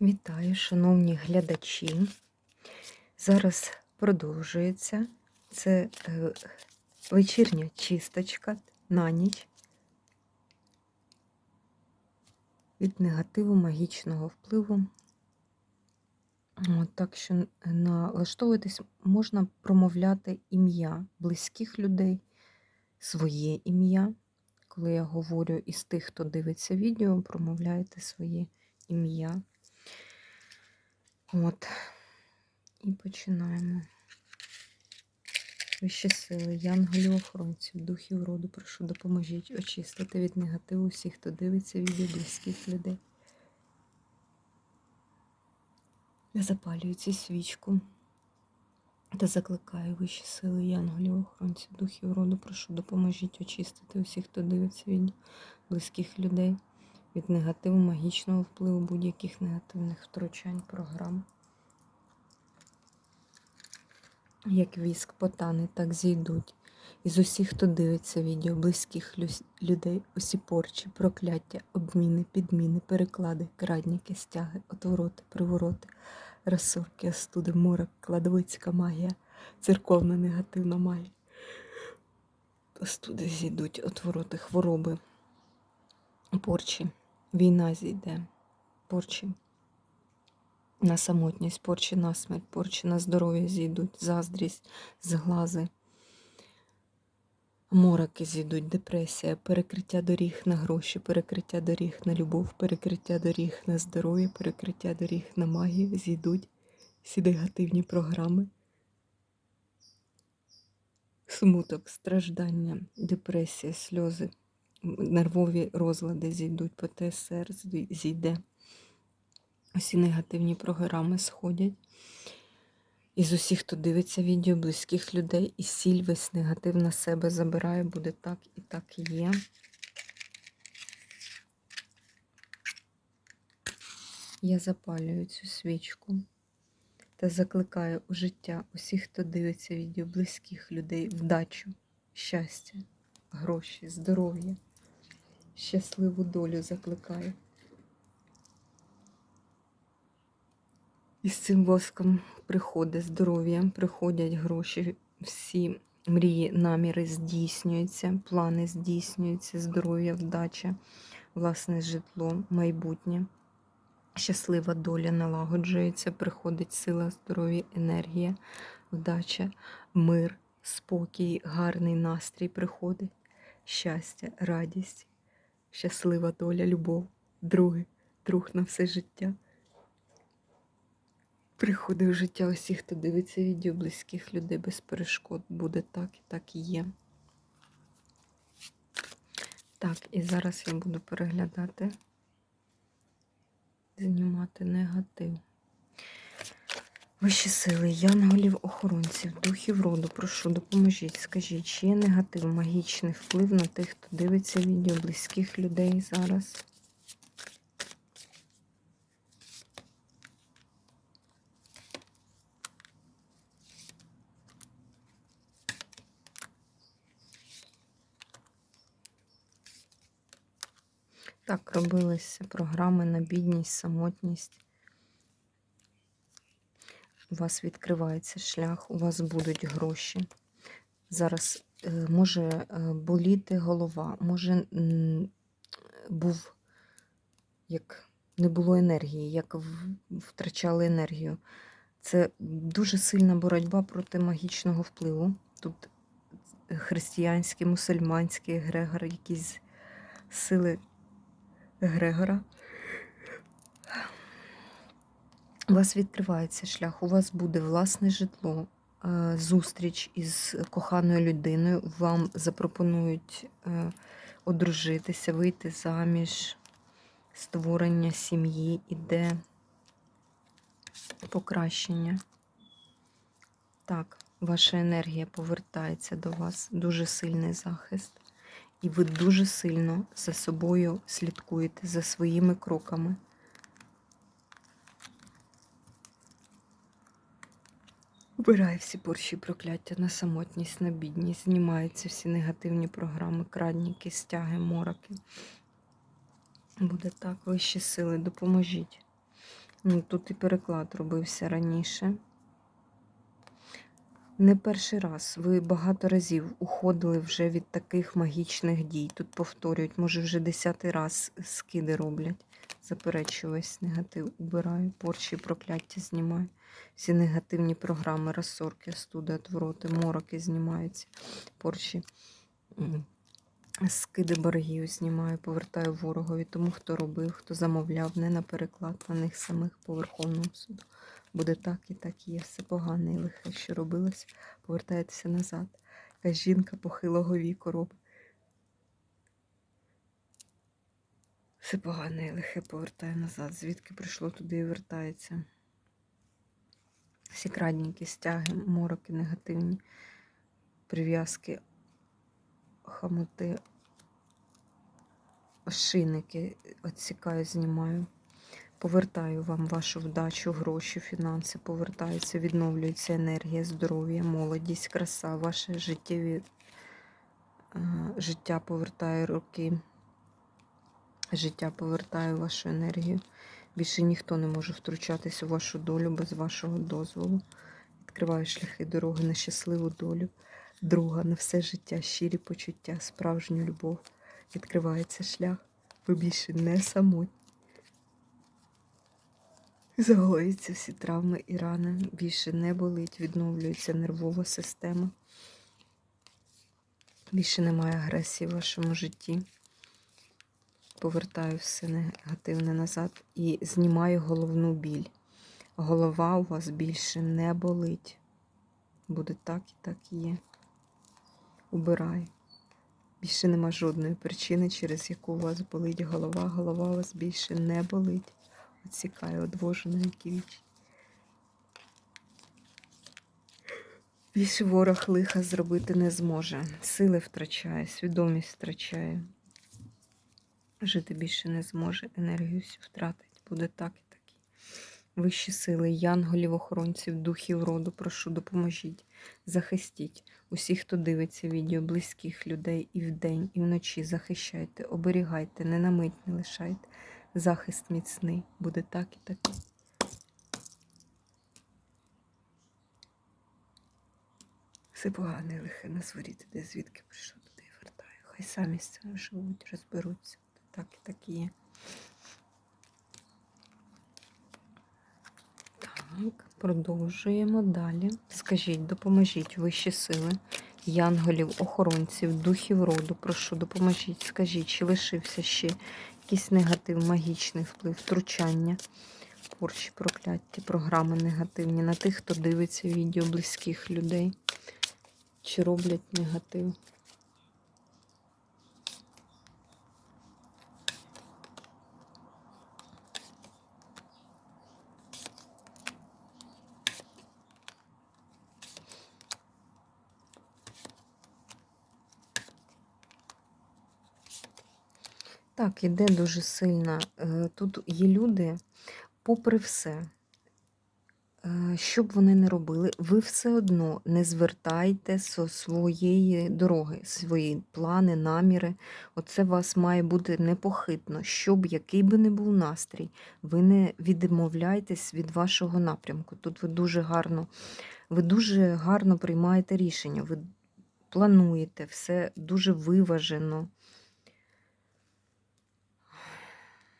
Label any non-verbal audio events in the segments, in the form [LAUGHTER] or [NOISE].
Вітаю, шановні глядачі. Зараз продовжується. Це е, вечірня чисточка на ніч від негативу магічного впливу. От, так що налаштовуватись можна промовляти ім'я близьких людей, своє ім'я. Коли я говорю із тих, хто дивиться відео, промовляйте своє ім'я. От. І починаємо. Вищі сили, янголів охоронців, духів роду, прошу, допоможіть очистити від негативу всіх, хто дивиться відео близьких людей. Я запалюю цю свічку та закликаю вищі сили, янголів охоронців, духів роду, прошу, допоможіть очистити усіх, хто дивиться відео близьких людей від негативу, магічного впливу будь-яких негативних втручань програм. Як віск потане, так зійдуть. Із усіх, хто дивиться відео, близьких людей, усі порчі, прокляття, обміни, підміни, переклади, крадніки, стяги, отвороти, привороти, розсорки, остуди, морок, кладовицька магія, церковна негативна магія. Остуди зійдуть, отвороти, хвороби, порчі, війна зійде, порчі. На самотність, порчі на смерть, порчі на здоров'я зійдуть, заздрість, зглази, мороки зійдуть, депресія, перекриття доріг на гроші, перекриття доріг на любов, перекриття доріг на здоров'я, перекриття доріг на магію, зійдуть. Всі негативні програми. Смуток, страждання, депресія, сльози, нервові розлади зійдуть, ПТСР зійде. Усі негативні програми сходять. Із усіх, хто дивиться відео, близьких людей, і сіль весь негатив на себе забирає, буде так і так і є. Я запалюю цю свічку та закликаю у життя усіх, хто дивиться відео, близьких людей, вдачу, щастя, гроші, здоров'я, щасливу долю закликаю. І з цим воском приходить здоров'я, приходять гроші, всі мрії, наміри здійснюються, плани здійснюються, здоров'я, вдача, власне житло, майбутнє. Щаслива доля налагоджується, приходить сила, здоров'я, енергія, вдача, мир, спокій, гарний настрій приходить, щастя, радість, щаслива доля, любов, друге, друг на все життя. Приходив життя усіх, хто дивиться відео близьких людей без перешкод. Буде так і так і є. Так, і зараз я буду переглядати, знімати негатив. Вищі сили, янголів, охоронців, духів роду, прошу, допоможіть, скажіть, чи є негатив, магічний вплив на тих, хто дивиться відео близьких людей зараз? Так, робилися програми на бідність, самотність. У вас відкривається шлях, у вас будуть гроші. Зараз е, може е, боліти голова, може був, як не було енергії, як втрачали енергію. Це дуже сильна боротьба проти магічного впливу. Тут християнські, мусульманські, егрегор, якісь сили Грегора. У вас відкривається шлях, у вас буде власне житло, е, зустріч із коханою людиною. Вам запропонують е, одружитися, вийти заміж, створення сім'ї, іде покращення. Так, ваша енергія повертається до вас, дуже сильний захист. І ви дуже сильно за собою слідкуєте за своїми кроками. Убирай всі порші прокляття на самотність, на бідність, знімаються всі негативні програми, крадніки, стяги, мороки. Буде так, вищі сили, допоможіть. Ну, тут і переклад робився раніше. Не перший раз. Ви багато разів уходили вже від таких магічних дій. Тут повторюють, може, вже десятий раз скиди роблять. Заперечую весь негатив, убираю, порчі, прокляття знімаю. Всі негативні програми, розсорки, студи, отвороти, мороки знімаються, порчі. Скиди боргів знімаю, повертаю ворогові, тому хто робив, хто замовляв, не на переклад на них самих по Верховному суду. Буде так і так і є. Все погане і лихе, що робилось, повертається назад. Якась жінка похилого віку робить. Все погане і лихе повертає назад. Звідки прийшло, туди і вертається. Всі крадніки, стяги, мороки негативні, прив'язки, хамути, ошийники відсікаю, знімаю. Повертаю вам вашу вдачу, гроші, фінанси, повертаються, відновлюється енергія, здоров'я, молодість, краса, ваше життєві е, життя повертає роки. Життя повертає вашу енергію. Більше ніхто не може втручатись у вашу долю без вашого дозволу. Відкриваю шляхи дороги на щасливу долю. Друга на все життя, щирі почуття, справжню любов. Відкривається шлях. Ви більше не самотні. Загоюються всі травми і рани. Більше не болить, відновлюється нервова система. Більше немає агресії в вашому житті. Повертаю все негативне назад і знімаю головну біль. Голова у вас більше не болить. Буде так і так і є. Убираю. Більше нема жодної причини, через яку у вас болить голова. Голова у вас більше не болить. Відсікаю, одвожу на. Більше ворог лиха зробити не зможе. Сили втрачає, свідомість втрачає. Жити більше не зможе, енергію всю втратить. Буде так і так. Вищі сили, янголів, охоронців, духів роду, прошу, допоможіть, захистіть усіх, хто дивиться відео, близьких людей і вдень, і вночі захищайте, оберігайте, не на мить не лишайте. Захист міцний, буде так і так. Все погане, лихе на зворіти, де звідки прийшов, туди і вертаю. Хай самі з цим живуть, розберуться. Так так є. Так, продовжуємо далі. Скажіть, допоможіть вищі сили, янголів, охоронців, духів роду. Прошу, допоможіть. Скажіть, чи лишився ще якийсь негатив, магічний вплив, втручання, порчі, прокляття, програми негативні на тих, хто дивиться відео близьких людей. Чи роблять негатив? Так, іде дуже сильно. Е, Тут є люди, попри все, е, що б вони не робили, ви все одно не звертайте зі своєї дороги, свої плани, наміри. Оце у вас має бути непохитно. Щоб який би не був настрій, ви не відмовляйтесь від вашого напрямку. Тут ви дуже гарно, ви дуже гарно приймаєте рішення, ви плануєте все дуже виважено.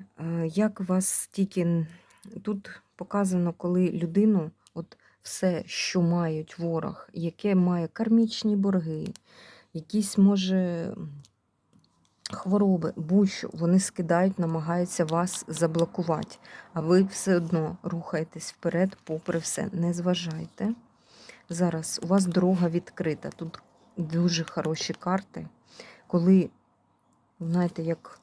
Е, Як вас тільки тут показано, коли людину, от все, що мають ворог, яке має кармічні борги, якісь, може, хвороби, будь-що, вони скидають, намагаються вас заблокувати. А ви все одно рухаєтесь вперед, попри все. Не зважайте. Зараз у вас дорога відкрита. Тут дуже хороші карти. Коли, знаєте, як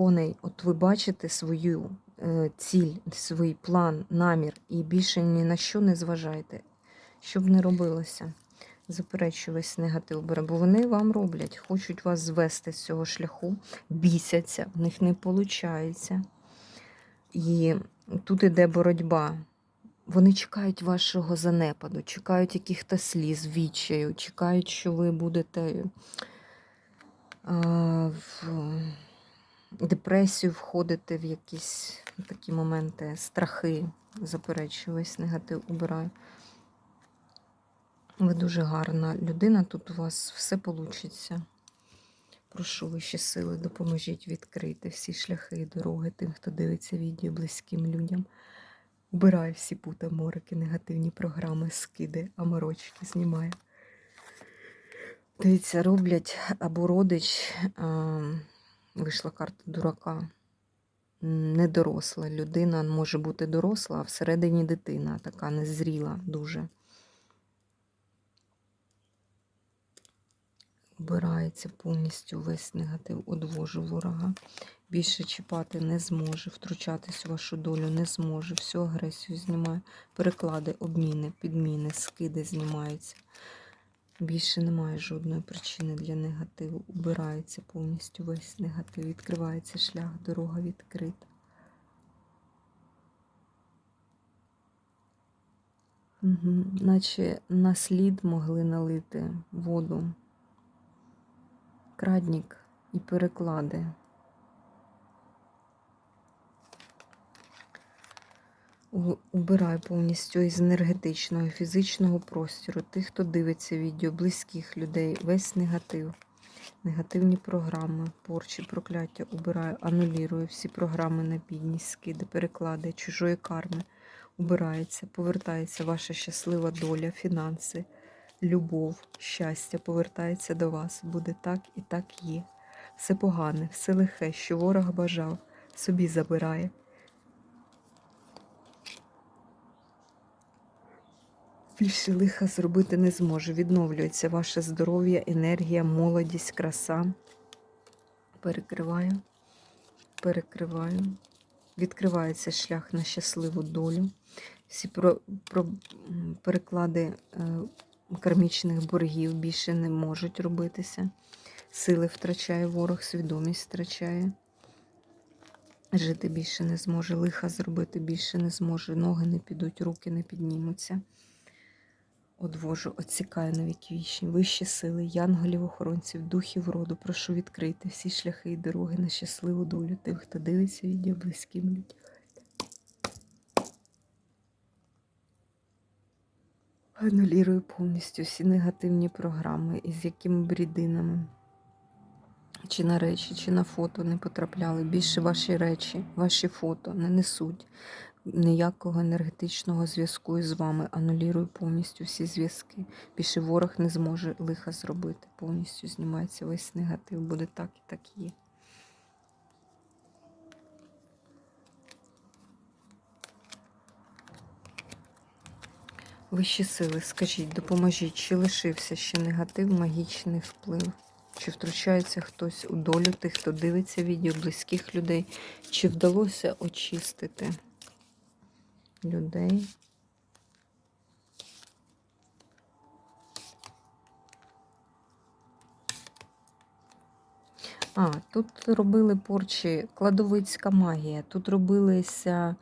коней, от ви бачите свою е, ціль, свій план, намір, і більше ні на що не зважайте, щоб не робилося. Заперечую весь негатив бо вони вам роблять, хочуть вас звести з цього шляху, бісяться, в них не виходить. І тут іде боротьба. Вони чекають вашого занепаду, чекають якихось сліз, відчаю, чекають, що ви будете а, в, депресію входите, в якісь такі моменти, страхи, заперечую, весь негатив убираю. Ви дуже гарна людина, тут у вас все вийде. Прошу вищі сили, допоможіть відкрити всі шляхи і дороги тим, хто дивиться відео близьким людям. Убираю всі пута, морики, негативні програми, скиди, аморочки знімаю. Дивіться, роблять або родич, а, вийшла карта дурака. Недоросла людина може бути доросла, а всередині дитина, така незріла дуже. Убирається повністю весь негатив, одвожу ворога. Більше чіпати не зможе, втручатись у вашу долю не зможе. Всю агресію знімає. Переклади, обміни, підміни, скиди знімаються. Більше немає жодної причини для негативу. Убирається повністю весь негатив. Відкривається шлях, дорога відкрита. Угу. Наче на слід могли налити воду, крадник і переклади. Убирай повністю із енергетичного фізичного простору тих, хто дивиться відео, близьких людей, весь негатив, негативні програми, порчі, прокляття убираю, анулірую всі програми на бідність, скиди, переклади, чужої карми. Убирається, повертається ваша щаслива доля, фінанси, любов, щастя повертається до вас. Буде так і так є. Все погане, все лихе, що ворог бажав, собі забирає. Більше лиха зробити не зможе. Відновлюється ваше здоров'я, енергія, молодість, краса. Перекриваю, перекриваю. Відкривається шлях на щасливу долю. Всі про, про, переклади е, кармічних боргів більше не можуть робитися. Сили втрачає ворог, свідомість втрачає. Жити більше не зможе, лиха зробити більше не зможе, ноги не підуть, руки не піднімуться. Одвожу, отсікаю на віки вічні, вищі сили, янголів, охоронців, духів роду. Прошу відкрити всі шляхи і дороги на щасливу долю тим, хто дивиться відео близьким людям. Анулірую повністю всі негативні програми, із якими б рідинами, чи на речі, чи на фото не потрапляли. Більше ваші речі, ваші фото не несуть ніякого енергетичного зв'язку із вами. Анулірую повністю всі зв'язки. Більше ворог не зможе лиха зробити. Повністю знімається весь негатив. Буде так і так є. Вищі сили, скажіть, допоможіть, чи лишився ще негатив, магічний вплив? Чи втручається хтось у долю тих, хто дивиться відео, близьких людей? Чи вдалося очистити людей? А, тут робили порчі кладовицька магія. Тут робилися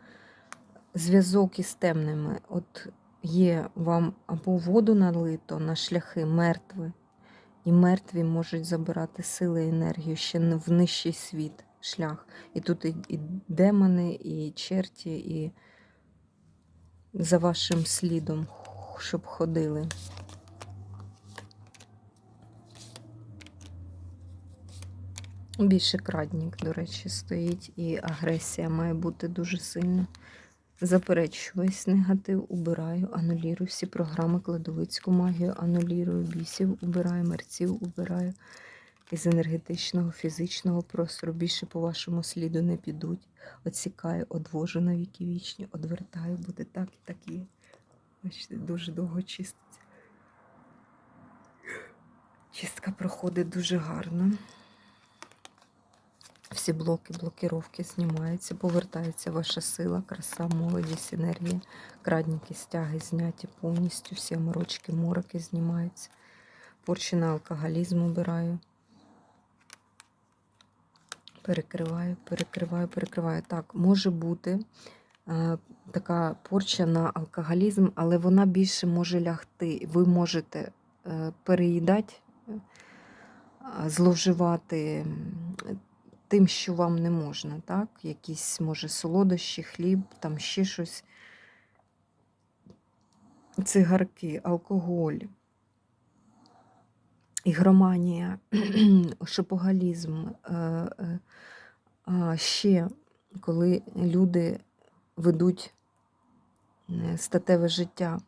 зв'язок із темними. От є вам або воду налито на шляхи мертві, і мертві можуть забирати сили і енергію ще в нижчий світ шлях. І тут і, і демони, і черті, і за вашим слідом, щоб ходили. Більше крадник, до речі, стоїть, і агресія має бути дуже сильна. Заперечую весь негатив, убираю, анулірую всі програми, кладовицьку магію, анулірую бісів, убираю, мерців, убираю. Із енергетичного, фізичного простору більше по вашому сліду не підуть. Отсікаю, одвожу на віки вічні, одвертаю, буде так і так є. Бачите, дуже довго чиститься. Чистка проходить дуже гарно. Всі блоки, блокировки знімаються, повертається ваша сила, краса, молодість, енергія, крадніки, стяги зняті повністю, всі морочки, мороки знімаються. Порчі на алкоголізм убираю. Перекриваю, перекриваю, перекриваю. Так, може бути е, така порча на алкоголізм, але вона більше може лягти. Ви можете е, переїдати, е, зловживати тим, що вам не можна, так? Якісь, може, солодощі, хліб, там ще щось. Цигарки, алкоголь, ігроманія, шопогалізм. [CLEARS THROAT] е, е, ще коли люди ведуть е, статеве життя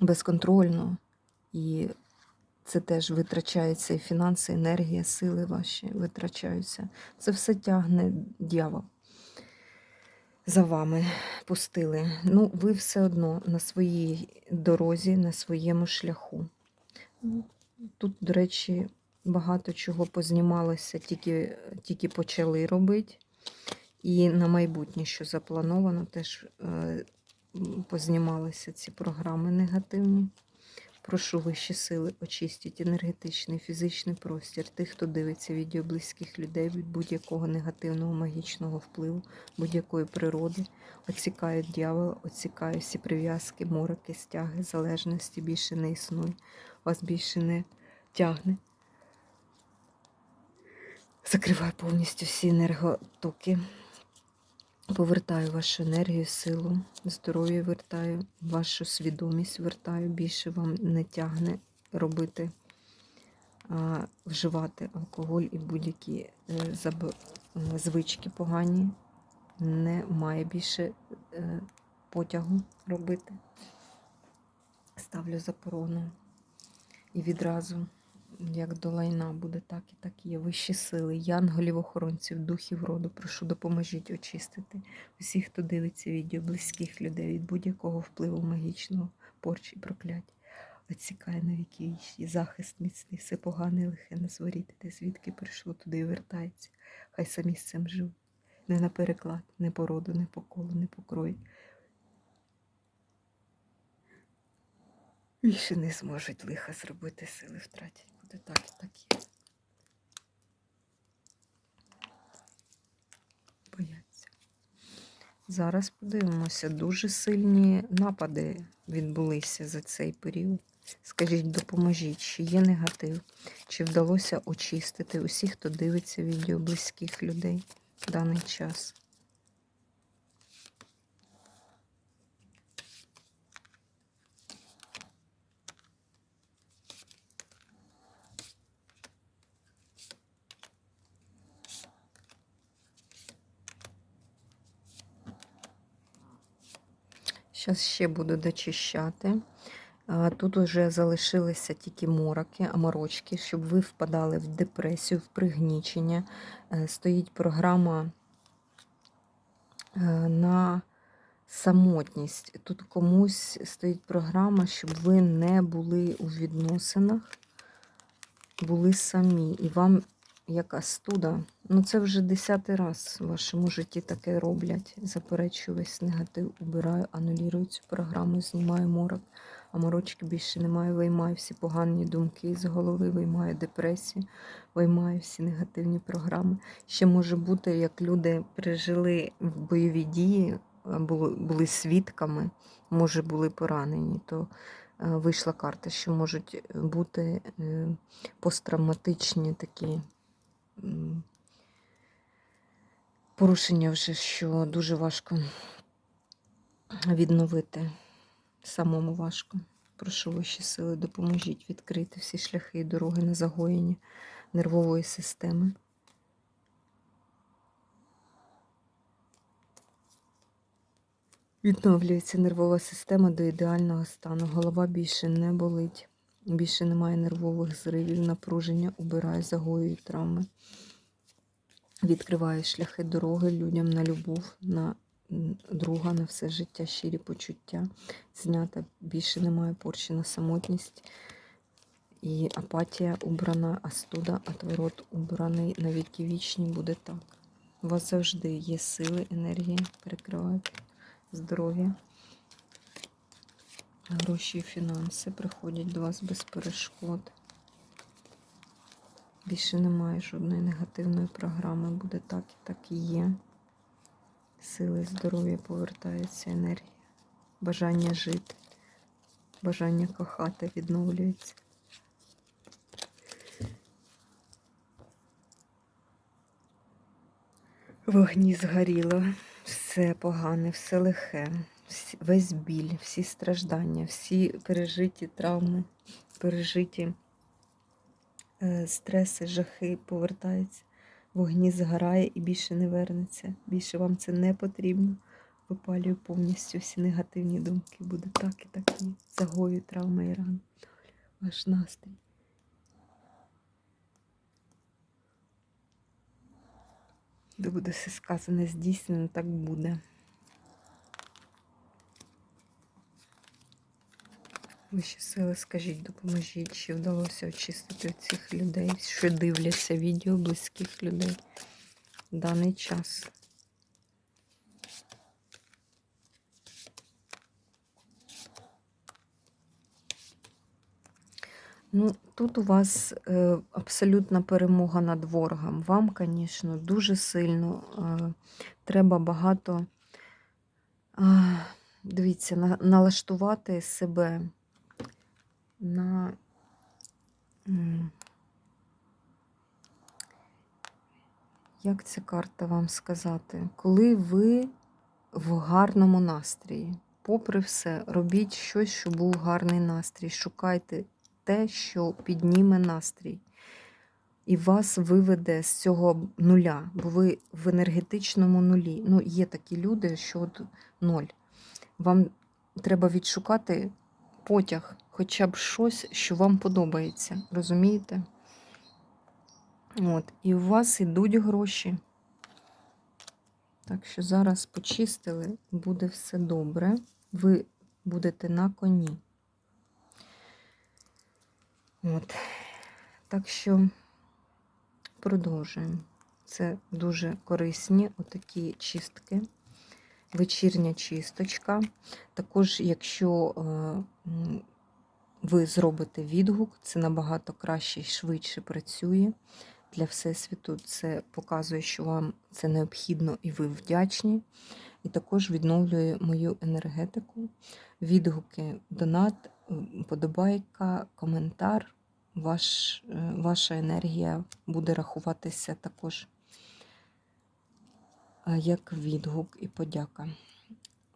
безконтрольно, і це теж витрачається і фінанси, енергія, сили ваші витрачаються. Це все тягне дьявол. За вами пустили. Ну, ви все одно на своїй дорозі, на своєму шляху. Тут, до речі, багато чого познімалося, тільки, тільки почали робити. І на майбутнє, що заплановано, теж е, познімалися ці програми негативні. Прошу вищі сили, очистіть енергетичний, фізичний простір тих, хто дивиться відео близьких людей від будь-якого негативного магічного впливу, будь-якої природи. Оцікає дьявол, оцікає всі прив'язки, мороки, стяги, залежності більше не існує. Вас більше не тягне. Закриваю повністю всі енерготоки. Повертаю вашу енергію, силу, здоров'я вертаю, вашу свідомість вертаю. Більше вам не тягне робити, а, вживати алкоголь і будь-які е, е, звички погані. Немає більше е, потягу робити. Ставлю заборону. І відразу, як до лайна буде, так і так є. Вищі сили, янголів, охоронців, духів роду. Прошу, допоможіть очистити усіх, хто дивиться відео, близьких людей від будь-якого впливу магічного, порчі і проклять. Оцікає на віки вічні, захист міцний, все погане і лихе на зворіти, те звідки прийшло туди і вертається. Хай самі з цим живуть. Не на переклад, не по роду, не по колу, не по крою. Більше не зможуть лиха зробити, сили втратять. Буде так і так. Бояться. Зараз подивимося, дуже сильні напади відбулися за цей період. Скажіть, допоможіть, чи є негатив, чи вдалося очистити усіх, хто дивиться відео близьких людей в даний час. Зараз ще буду дочищати. Тут вже залишилися тільки мороки, аморочки, щоб ви впадали в депресію, в пригнічення. Е, Стоїть програма е, на самотність. Тут комусь стоїть програма, щоб ви не були у відносинах, були самі. І вам яка студа. Ну, це вже десятий раз в вашому житті таке роблять. Заперечую весь негатив, убираю, анулірую цю програму, знімаю морок. А морочки більше немає, виймаю всі погані думки з голови, виймаю депресію, виймаю всі негативні програми. Ще може бути, як люди пережили бойові дії, були, свідками, може були поранені, то е, вийшла карта, що можуть бути е, посттравматичні такі порушення вже, що дуже важко відновити. Самому важко. Прошу ваші сили, допоможіть відкрити всі шляхи і дороги на загоєння нервової системи. Відновлюється нервова система до ідеального стану. Голова більше не болить, більше немає нервових зривів, напруження, убирає, загоює травми. Відкриває шляхи дороги людям на любов, на друга, на все життя, щирі почуття. Знята, більше немає порчі на самотність. І апатія убрана, астуда, отворот убраний на віки вічні буде так. У вас завжди є сили, енергія, перекривають здоров'я. Гроші і фінанси приходять до вас без перешкод. Більше немає жодної негативної програми. Буде так і так і є. Сили, здоров'я повертається, енергія, бажання жити, бажання кохати відновлюється. Вогні згоріло, все погане, все лихе, весь біль, всі страждання, всі пережиті травми, пережиті стреси, жахи повертаються. Вогні згорає і більше не вернеться. Більше вам це не потрібно. Випалюю повністю всі негативні думки. Буде так і так і загою травми і ран. Ваш настрій. Де буде все сказане, здійснено, так буде. Вищі сили, скажіть, допоможіть, чи вдалося очистити цих людей, що дивляться відео близьких людей в даний час. Ну, тут у вас е, абсолютна перемога над ворогом. Вам, звісно, дуже сильно е, треба багато, е, дивіться, на, налаштувати себе на. Як ця карта вам сказати? Коли ви в гарному настрої, попри все, робіть щось, щоб був гарний настрій. Шукайте те, що підніме настрій. І вас виведе з цього нуля, бо ви в енергетичному нулі. Ну, є такі люди, що от ноль. Вам треба відшукати потяг, хоча б щось, що вам подобається. Розумієте? От, і у вас йдуть гроші. Так що зараз почистили, буде все добре. Ви будете на коні. От. Так що продовжуємо. Це дуже корисні отакі чистки. Вечірня чисточка. Також, якщо е, ви зробите відгук, це набагато краще і швидше працює для Всесвіту. Це показує, що вам це необхідно і ви вдячні. І також відновлює мою енергетику. Відгуки, донат, м, подобайка, коментар. Ваш, е, ваша енергія буде рахуватися також е, як відгук і подяка.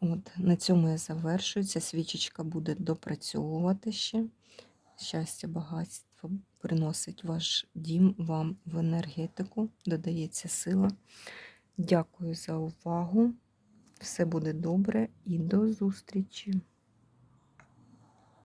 От, на цьому я завершую. Ця свічечка буде допрацьовувати ще. Щастя, багатство приносить ваш дім вам в енергетику, додається сила. Дякую за увагу. Все буде добре і до зустрічі!